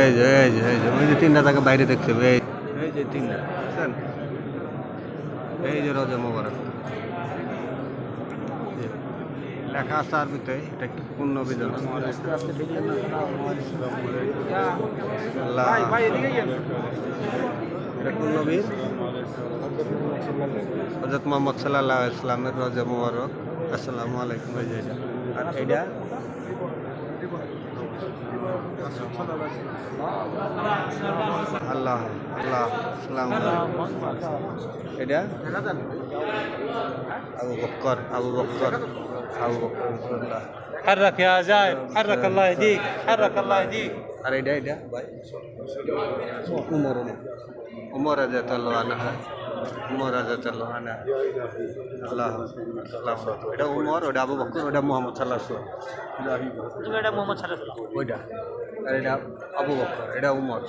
এই যে এই যে এই যে ওই যে তিনটা তাকে বাইরে দেখতে হবে এই যে তিনটা বুঝছেন? এই যে রজা মোবারক। লেখা আছে আরবিতে এটা কি পূর্ণ বিধান এটা কোন নবীর হজরত মোহাম্মদ সাল্লাহ ইসলামের রজা মোবারক। আসসালামু আলাইকুম এই যে এটা। আর এটা আল্লাহ আল্লাহ আসসালামু আলাইকুম এটা আবু বক্কর আবু বক্কর আবু বক্কর রাসূলুল্লাহ। حرك يا زايد حرك الله يهديك حرك الله يهديك আর এটা এটা ভাই উমর উমর উমর রাজা তাল্লাহ আনহা উমর রাজা তাল্লাহ আনহা। আল্লাহ আল্লাহ এটা উমর ওটা আবু বকর ওটা মোহাম্মদ সাল্লাহ এটা মোহাম্মদ সাল্লাহ ওইটা। আর এটা আবু বকর এটা উমর।